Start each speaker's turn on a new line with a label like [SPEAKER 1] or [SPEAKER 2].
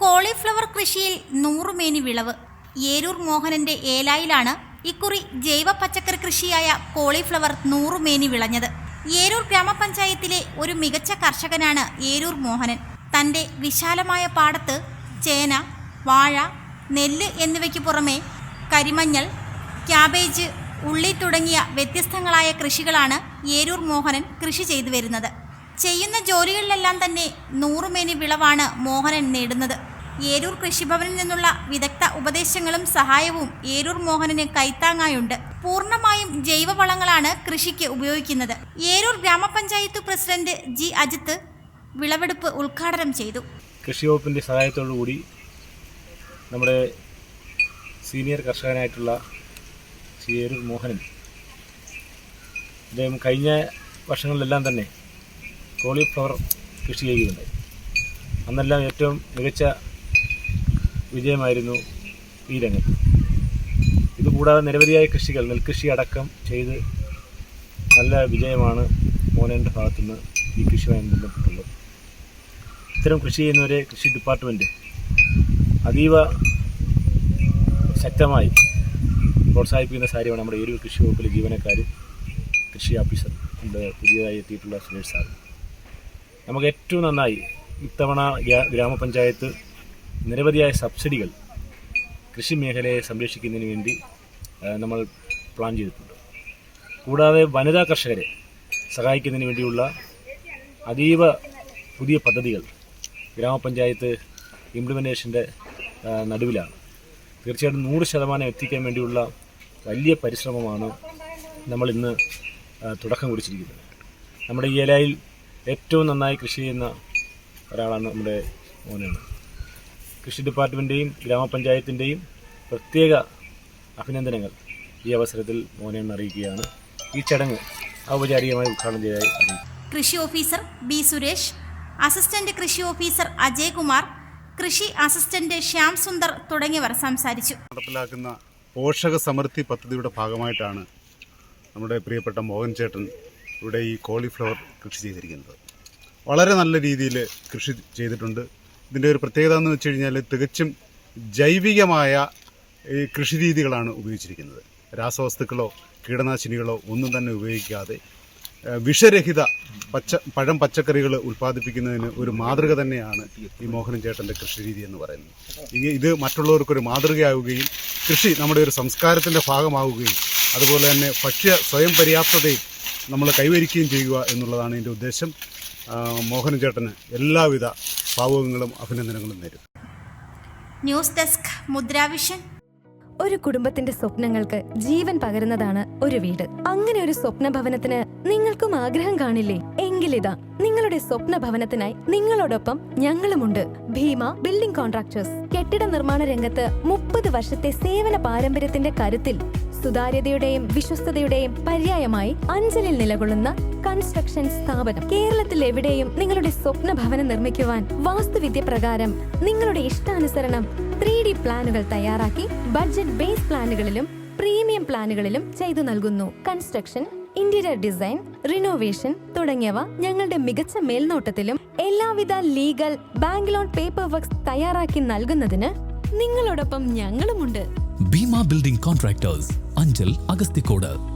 [SPEAKER 1] Cauliflower കൃഷിയിൽ നൂറുമേനി വിളവ്. ഏരൂർ മോഹനന്റെ ഏലായിലാണ് ഇക്കുറി ജൈവ പച്ചക്കറി കൃഷിയായ കോളിഫ്ലവർ നൂറുമേനി വിളഞ്ഞത്. ഏരൂർ ഗ്രാമപഞ്ചായത്തിലെ ഒരു മികച്ച കർഷകനാണ് ഏരൂർ മോഹനൻ. തന്റെ വിശാലമായ പാടത്ത് ചേന വാഴ നെല്ല് എന്നിവയ്ക്ക് പുറമെ കരിമഞ്ഞൾ ക്യാബേജ് ഉള്ളി തുടങ്ങിയ വ്യത്യസ്തങ്ങളായ കൃഷികളാണ് ഏരൂർ മോഹനൻ കൃഷി ചെയ്തു വരുന്നത് ചെയ്യുന്ന ജോലികളിലെല്ലാം തന്നെ നൂറുമേനി വിളവാണ് മോഹനൻ നേടുന്നത്. ഏരൂർ കൃഷിഭവനിൽ നിന്നുള്ള വിദഗ്ധ ഉപദേശങ്ങളും സഹായവും ഏരൂർ മോഹനന് കൈത്താങ്ങായുണ്ട്. പൂർണമായും ജൈവവളങ്ങളാണ് കൃഷിക്ക് ഉപയോഗിക്കുന്നത്. ഏരൂർ ഗ്രാമപഞ്ചായത്ത് പ്രസിഡന്റ് ജി അജിത്ത് വിളവെടുപ്പ് ഉദ്ഘാടനം ചെയ്തു.
[SPEAKER 2] കൃഷി വകുപ്പിന്റെ കൂടി നമ്മുടെ സീനിയർ കർഷകനായിട്ടുള്ള ഏരൂർ മോഹനൻ അദ്ദേഹം കഴിഞ്ഞ വർഷങ്ങളിലെല്ലാം തന്നെ കോളിഫ്ലവർ കൃഷി ചെയ്യുകയുണ്ടായി അന്നെല്ലാം ഏറ്റവും മികച്ച വിജയമായിരുന്നു ഈ രംഗത്ത്. ഇതുകൂടാതെ നിരവധിയായ കൃഷികൾ നെൽകൃഷി അടക്കം ചെയ്ത് നല്ല വിജയമാണ് മോഹനന്റെ ഭാഗത്തുനിന്ന് ഈ കൃഷിയുമായി ബന്ധപ്പെട്ടുള്ളത്. ഇത്തരം കൃഷി ചെയ്യുന്നവരെ കൃഷി ഡിപ്പാർട്ട്മെന്റ് അതീവ ശക്തമായി പ്രോത്സാഹിപ്പിക്കുന്ന കാര്യമാണ് നമ്മുടെ ഏരൂർ കൃഷി വകുപ്പിലെ ജീവനക്കാരും കൃഷി ഓഫീസർ നമ്മുടെ പുതിയതായി എത്തിയിട്ടുള്ള സുരേഷ് സാർ നമുക്ക് ഏറ്റവും നന്നായി ഇത്തവണ ഗ്രാമപഞ്ചായത്ത് നിരവധിയായ സബ്സിഡികൾ കൃഷി മേഖലയെ സംരക്ഷിക്കുന്നതിന് വേണ്ടി നമ്മൾ പ്ലാൻ ചെയ്തിട്ടുണ്ട്. കൂടാതെ വനിതാ കർഷകരെ സഹായിക്കുന്നതിന് വേണ്ടിയുള്ള അതീവ പുതിയ പദ്ധതികൾ ഗ്രാമപഞ്ചായത്ത് ഇംപ്ലിമെന്റേഷന്റെ നടുവിലാണ്. തീർച്ചയായിട്ടും നൂറ് ശതമാനം എത്തിക്കാൻ വേണ്ടിയുള്ള വലിയ പരിശ്രമമാണ് നമ്മൾ ഇന്ന് തുടക്കം കുറിച്ചിരിക്കുന്നത്. നമ്മുടെ ഈ ഏലായിൽ ഏറ്റവും നന്നായി കൃഷി ചെയ്യുന്ന ഒരാളാണ് നമ്മുടെ മോനാണ്. കൃഷി ഡിപ്പാർട്ട്മെന്റെയും ഗ്രാമപഞ്ചായത്തിന്റെയും പ്രത്യേക അഭിനന്ദനങ്ങൾ ഈ അവസരത്തിൽ മോനെ അറിയിക്കുകയാണ്. ഈ ചടങ്ങ് ഔപചാരികമായി ഉദ്ഘാടനം ചെയ്തതായി അറിയിക്കും
[SPEAKER 1] കൃഷി ഓഫീസർ ബി സുരേഷ് അസിസ്റ്റന്റ് കൃഷി ഓഫീസർ അജയ് കുമാർ കൃഷി അസിസ്റ്റന്റ് ശ്യാം സുന്ദർ തുടങ്ങിയവർ സംസാരിച്ചു.
[SPEAKER 3] നടപ്പിലാക്കുന്ന പോഷക സമൃദ്ധി പദ്ധതിയുടെ ഭാഗമായിട്ടാണ് നമ്മുടെ പ്രിയപ്പെട്ട മോഹൻ ചേട്ടൻ ഇവിടെ ഈ കോളിഫ്ലവർ കൃഷി ചെയ്തിരിക്കുന്നത്. വളരെ നല്ല രീതിയിൽ കൃഷി ചെയ്തിട്ടുണ്ട്. ഇതിന്റെ ഒരു പ്രത്യേകത എന്ന് വെച്ച് കഴിഞ്ഞാൽ തികച്ചും ജൈവികമായ ഈ കൃഷി രീതികളാണ് ഉപയോഗിച്ചിരിക്കുന്നത്. രാസവസ്തുക്കളോ കീടനാശിനികളോ ഒന്നും തന്നെ ഉപയോഗിക്കാതെ വിഷരഹിത പച്ച പഴം പച്ചക്കറികൾ ഉൽപ്പാദിപ്പിക്കുന്നതിന് ഒരു മാതൃക തന്നെയാണ് ഈ മോഹനൻ ചേട്ടന്റെ കൃഷി രീതി എന്ന് പറയുന്നത്. ഇനി ഇത് മറ്റുള്ളവർക്കൊരു മാതൃകയാവുകയും കൃഷി നമ്മുടെ ഒരു സംസ്കാരത്തിന്റെ ഭാഗമാവുകയും അതുപോലെ തന്നെ ഭക്ഷ്യ സ്വയം പര്യാപ്തതയും നമ്മൾ കൈവരിക്കുകയും ചെയ്യുക എന്നുള്ളതാണ് എന്റെ ഉദ്ദേശം. മോഹനൻ ചേട്ടന് എല്ലാവിധ ഭാവുകങ്ങളും അഭിനന്ദനങ്ങളും നേരും
[SPEAKER 1] ന്യൂസ് ഡെസ്ക് മുദ്രാവിഷൻ
[SPEAKER 4] ഒരു കുടുംബത്തിന്റെ സ്വപ്നങ്ങൾക്ക് ജീവൻ പകരുന്നതാണ് ഒരു വീട്. അങ്ങനെ ഒരു സ്വപ്ന ഭവനത്തിന് നിങ്ങൾക്കും ആഗ്രഹം കാണില്ലേ? എങ്കിലിതാ നിങ്ങളുടെ സ്വപ്ന ഭവനത്തിനായി നിങ്ങളോടൊപ്പം ഞങ്ങളുമുണ്ട്. ഭീമ ബിൽഡിംഗ് കോൺട്രാക്ടേഴ്സ് കെട്ടിട നിർമ്മാണ രംഗത്ത് മുപ്പത് വർഷത്തെ സേവന പാരമ്പര്യത്തിന്റെ കരുത്തിൽ സുതാര്യതയുടെയും വിശ്വസ്തയുടെയും പര്യായമായി അഞ്ചലിൽ നിലകൊള്ളുന്ന കൺസ്ട്രക്ഷൻ സ്ഥാപനം. കേരളത്തിൽ എവിടെയും നിങ്ങളുടെ സ്വപ്ന ഭവനം നിർമ്മിക്കുവാൻ വാസ്തുവിദ്യ പ്രകാരം നിങ്ങളുടെ ഇഷ്ടാനുസരണം ത്രീ ഡി പ്ലാനുകൾ തയ്യാറാക്കി ബഡ്ജറ്റ് ബേസ് പ്ലാനുകളിലും പ്രീമിയം പ്ലാനുകളിലും ചെയ്തു നൽകുന്നു. കൺസ്ട്രക്ഷൻ ഇന്റീരിയർ ഡിസൈൻ റിനോവേഷൻ തുടങ്ങിയവ ഞങ്ങളുടെ മികച്ച മേൽനോട്ടത്തിലും എല്ലാവിധ legal bank loan paper works തയ്യാറാക്കി നൽകുന്നതിന് നിങ്ങളോടൊപ്പം ഞങ്ങളുമുണ്ട്.
[SPEAKER 5] Bheema building contractors Anchal Agasthikode.